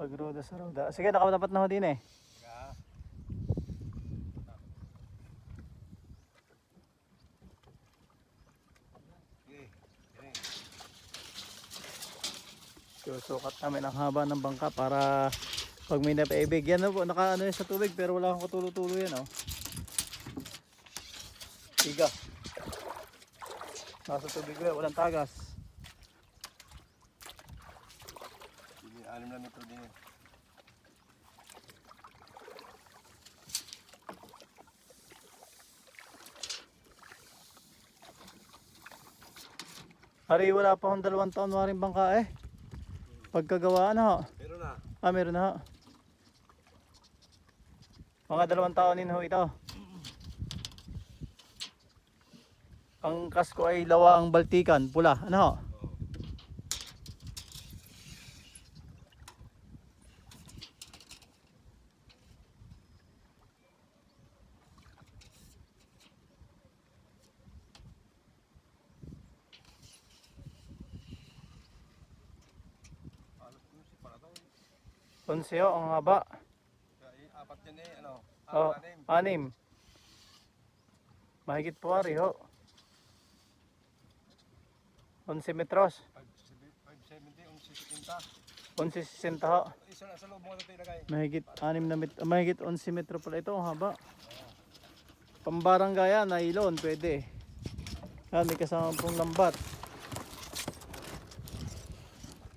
Pagruda sa ruda. Sige, nakatapat na ho din eh. Susukat namin ang haba ng bangka para pag may napaibig. Yan po, naka ano yan sa tubig pero wala akong katulo-tulo yan oh. Tiga. Nasa tubig ulit, walang tagas. Anim na metro din yun. Hari, wala pa akong dalawang taon waring bangka eh. Pagkagawa ano ho? Pero na. Ah, meron na ho. Mga dalawang taon din ho ito. Ang kasko ay lawa ang Baltikan, pula. Ano ho? Alas ko si para daw. Onse ang haba. Apat yan eh. Ano? Oh, Anim. Mahigit po hari ho. 11 metros. 570, 1170. 11.60 ho. Isa na sa loob mo ito ilagay. Mahigit 6 na met mahigit 11 metro pala ito, ang haba. Pambarangay yan, nylon, pwede. Yan, may kasama pong lambat.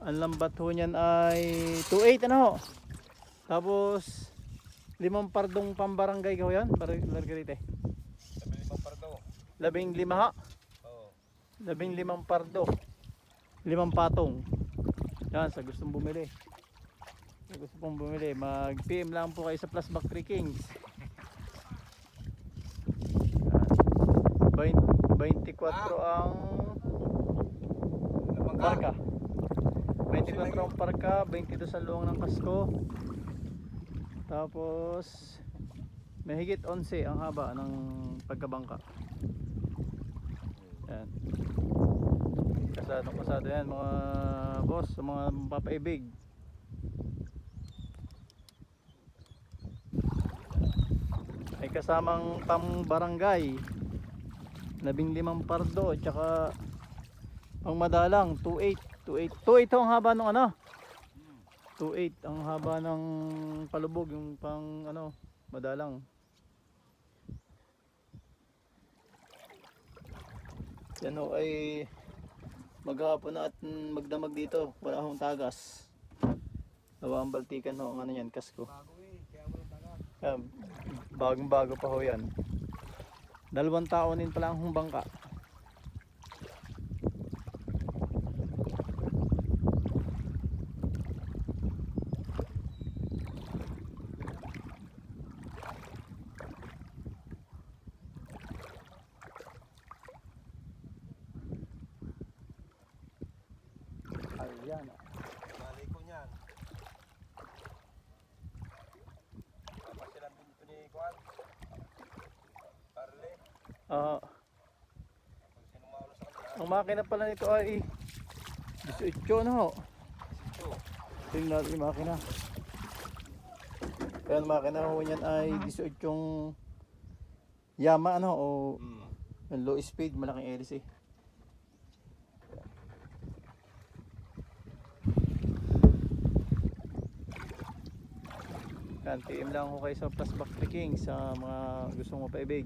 Ang lambat ho niyan ay 2.8 ano ho. Tapos limang pardong pambarangay ko yan, Margarite. Sabi limang pardo. Labing lima ha. Oo. Labing limang pardo. Limang patong. Yan, sa gustong bumili. Sa gusto pong bumili, mag-PM lang po kayo sa Plasmac 3 Kings. Yan. 20 24 ang Lamang ka. parka. 24 ang parka, 22 ang luwang ng kasko. Tapos mahigit 11 ang haba ng pagkabangka. Yan. Kasadong kasado yan mga boss, mga papaibig. May kasamang pambarangay. Labing limang pardo, tsaka ang madalang 28. 28. 28 ang haba ng ano? 28 ang haba ng palubog, yung pang ano, madalang. Yan o ay maghapon na at magdamag dito. Wala akong tagas. Lawa ang baltikan ho, ang ano yan, kasko. Bagong bago pa ho yan. Dalawang taon din pala ang bangka. Ayan. Malay ko niyan. Papasilan din ito ni Kwan. Parle. Kanila. ang makina pala nito ay 18 na ho. Ito. Tingnan natin yung makina. Kaya ang makina ho niyan ay 18 Yama ano o Hmm. yung low speed malaking hélice. Yan, PM lang ko kayo sa Plasback Trekking sa mga gustong mapaibig.